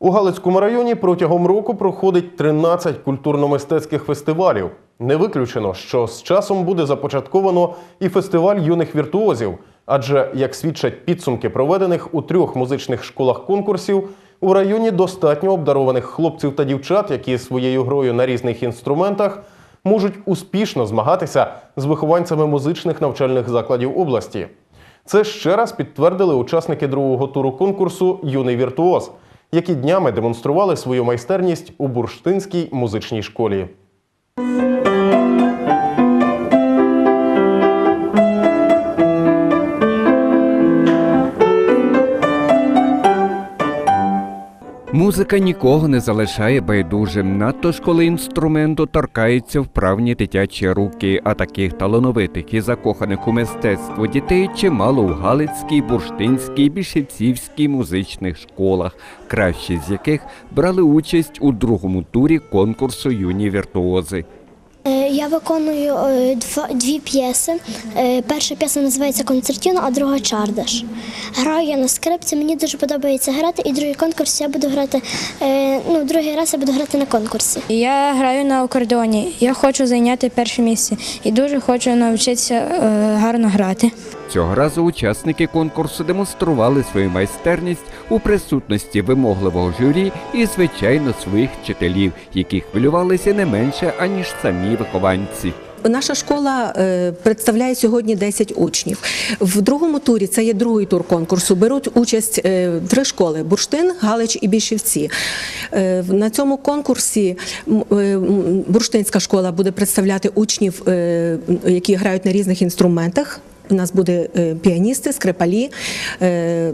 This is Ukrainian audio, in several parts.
У Галицькому районі протягом року проходить 13 культурно-мистецьких фестивалів. Не виключено, що з часом буде започатковано і фестиваль юних віртуозів. Адже, як свідчать підсумки проведених у трьох музичних школах конкурсів, у районі достатньо обдарованих хлопців та дівчат, які своєю грою на різних інструментах можуть успішно змагатися з вихованцями музичних навчальних закладів області. Це ще раз підтвердили учасники другого туру конкурсу Юний віртуоз, які днями демонстрували свою майстерність у бурштинській музичній школі. Музика нікого не залишає байдужим, надто ж коли інструменту торкаються вправні дитячі руки, а таких талановитих і закоханих у мистецтво дітей чимало у Галицькій, Бурштинській, Бішевцівській музичних школах, кращі з яких брали участь у другому турі конкурсу юні віртуози. Е, Я виконую е, дві п'єси. Е, Перша п'єса називається Концертіно, а друга Чардаш. Граю я на скрипці, мені дуже подобається грати, і другий конкурс я буду грати. Ну, другий раз я буду грати на конкурсі. Я граю на акордеоні. Я хочу зайняти перше місце і дуже хочу навчитися гарно грати. Цього разу учасники конкурсу демонстрували свою майстерність у присутності вимогливого журі і, звичайно, своїх вчителів, які хвилювалися не менше аніж самі вихованці. Наша школа е, представляє сьогодні 10 учнів. В другому турі це є другий тур конкурсу. Беруть участь е, три школи: Бурштин, Галич і Більшівці. Е, На цьому конкурсі Бурштинська школа буде представляти учнів, які грають на різних інструментах. У нас буде е, піаністи, скрипалі, е,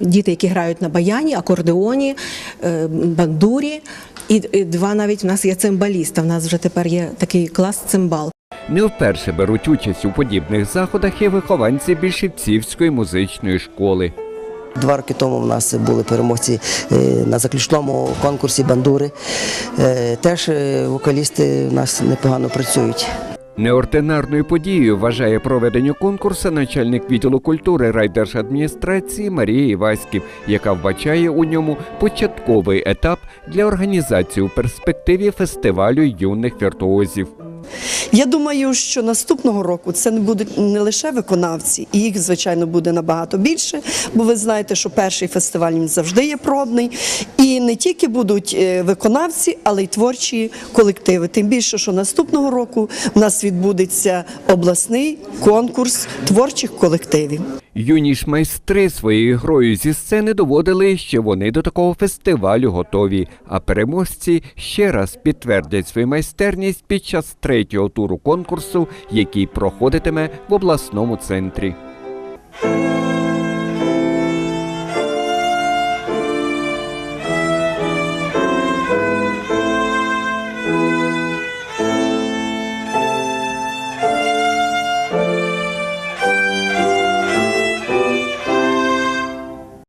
діти, які грають на баяні, акордеоні, е, бандурі. І, два навіть у нас є цимбаліста. У нас вже тепер є такий клас цимбал. Не вперше беруть участь у подібних заходах і вихованці Більшівцівської музичної школи. Два роки тому в нас були переможці на заключному конкурсі бандури. Теж вокалісти у нас непогано працюють. Неординарною подією вважає проведення конкурсу начальник відділу культури райдержадміністрації Марія Іваськів, яка вбачає у ньому початковий етап для організації у перспективі фестивалю юних віртуозів. Я думаю, що наступного року це не будуть не лише виконавці, і їх, звичайно, буде набагато більше, бо ви знаєте, що перший фестиваль завжди є пробний. І не тільки будуть е, виконавці, але й творчі колективи. Тим більше, що наступного року в нас відбудеться обласний конкурс творчих колективів. Юні ж майстри своєю грою зі сцени доводили, що вони до такого фестивалю готові. А переможці ще раз підтвердять свою майстерність під час третього туру конкурсу, який проходитиме в обласному центрі.